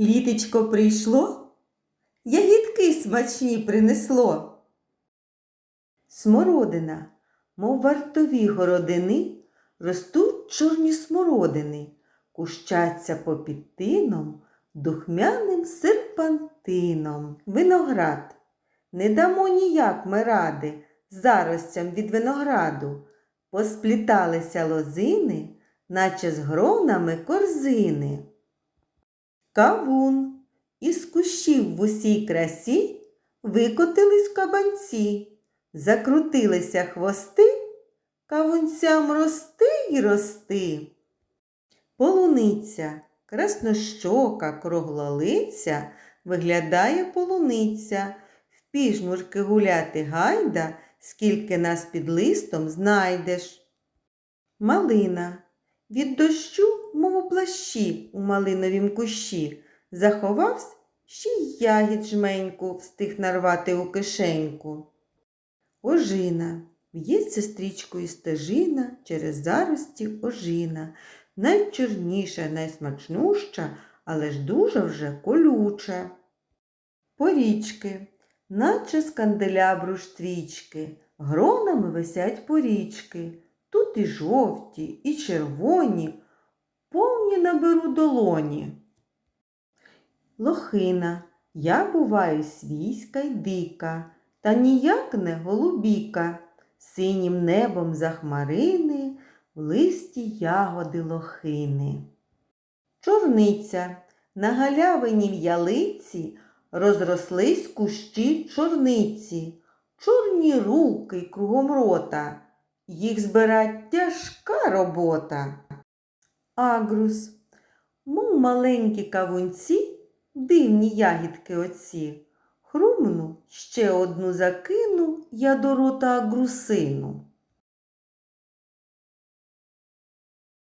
Літечко прийшло, ягідки смачні принесло. Смородина, мов вартові городини, ростуть чорні смородини, кущаться попід тином, духмяним серпантином. Виноград. Не дамо ніяк ми ради заростям від винограду. Поспліталися лозини, наче з гронами корзини. Кавун. Із кущів в усій красі викотились кабанці, закрутилися хвости, кавунцям рости й рости. Полуниця, краснощока, круглолиця, виглядає полуниця, в піжмурки гуляти гайда, скільки нас під листом знайдеш. Малина. Від дощу, мов у плащі у малиновім кущі, заховавсь, ще й ягід жменьку встиг нарвати у кишеньку. Ожина. В'ється стрічкою стежина через зарості ожина, найчорніша, найсмачнуща, але ж дуже вже колюча. Порічки, наче з канделябру стрічки, гронами висять порічки. Тут і жовті, і червоні, повні наберу долоні. Лохина, я буваю свійська й дика, та ніяк не голубіка, синім небом захмарини, в листі ягоди лохини. Чорниця, на галявині в ялиці розрослись кущі чорниці, чорні руки кругом рота їх збирать тяжка робота. Агрус, мов маленькі кавунці, дивні ягідки оці. Хрумну, ще одну закину я до рота агрусину.